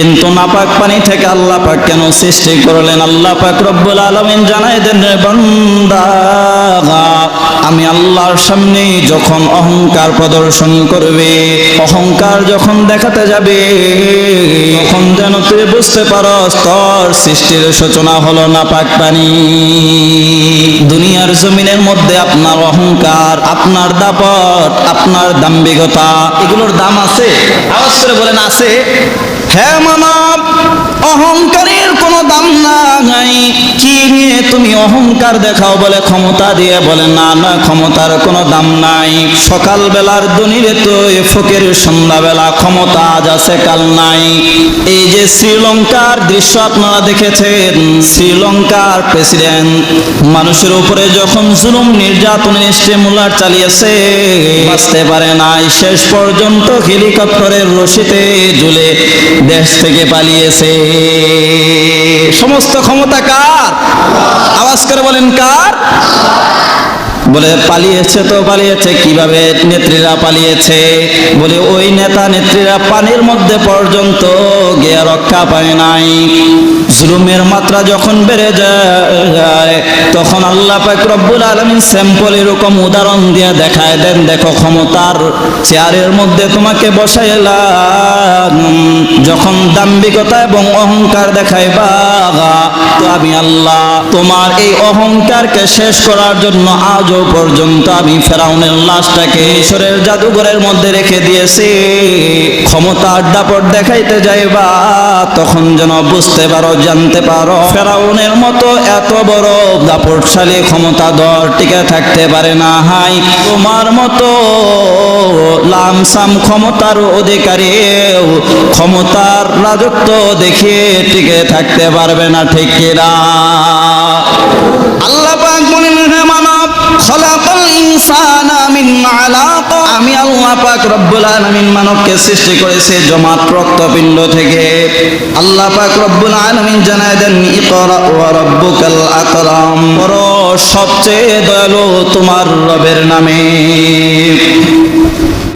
কিন্তু নাপাক পানি থেকে আল্লাহ পাক কেন সৃষ্টি করলেন? আল্লাহ পাক রব্বুল আলমিন জানাই দেন বান্দা, আমি আল্লাহর সামনে যখন অহংকার প্রদর্শন করবে, অহংকার যখন দেখাতে যাবে, তখন যেন তুই বুঝতে পারস তোর সৃষ্টির সূচনা হলো নাপাক পানি। দুনিয়ার জমিনের মধ্যে আপনার অহংকার, আপনার দাপট, আপনার দাম্ভিকতা, এগুলোর দাম আছে? আওয়াজ করে বলেন, আছে। হ্যাঁ মানব অহংকারের দাম নাই কি নিয়ে তুমি অহংকার দেখাও বলে ক্ষমতা দিয়ে বলে, না না, ক্ষমতার কোনো দাম নাই। সকাল বেলার দুনিরে তো ফকের, সন্ধ্যাবেলা ক্ষমতা আজ আছে, কাল নাই। এই যে শ্রীলঙ্কার দৃশ্য আপনারা দেখেছেন, শ্রীলঙ্কার প্রেসিডেন্ট মানুষের উপরে যখন জুলুম নির্যাতন স্টিমুলার চালিয়েছে, বাঁচতে পারে নাই। শেষ পর্যন্ত হেলিকপ্টারের রশিতে ঝুলে দেশ থেকে পালিয়েছে। সমস্ত ক্ষমতা কার? আওয়াজ করে বলেন কার? বলে, পালিয়েছে তো পালিয়েছে, কীভাবে নেত্রীরা পালিয়েছে? বলে, ওই নেতা নেত্রীরা পানির মধ্যে পর্যন্ত গিয়ে রক্ষা পায় নাই। জুলুমের মাত্রা যখন বেড়ে যায়, তখন আল্লাহ পাক রব্বুল আলমিন স্যাম্পল এরকম উদাহরণ দিয়ে দেখায় দেন, দেখো ক্ষমতার চেয়ারের মধ্যে তোমাকে বসাইলাম। যখন দাম্ভিকতা এবং অহংকার দেখাইবা তো আমি আল্লাহ, তোমার এই অহংকারকে শেষ করার জন্য আজও পর্যন্ত আমি ফেরাউনের লাশটাকে ঈশ্বরের জাদুঘরের মধ্যে রেখে দিয়েছি। ক্ষমতার দাপট দেখাইতে যাইবা, তখন যেন বুঝতে পারো জানতে পারো। ফেরাউনের মতো এত বড় দাপটশালী ক্ষমতা দর টিকে থাকতে পারে না হাই। তোমার মতো লামসাম ক্ষমতার অধিকারী ক্ষমতার রাজত্ব দেখে টিকে থাকতে পারবে না, ঠিক আল্লাহ আল্লাহ পাক রব্বুল আলামিন সৃষ্টি করেছে জমাট থেকে। আল্লাহ পাক রব্বুল আলামিন জানায় দেন ইকরা সবচেয়ে দয়ালু তোমার রবের নামে।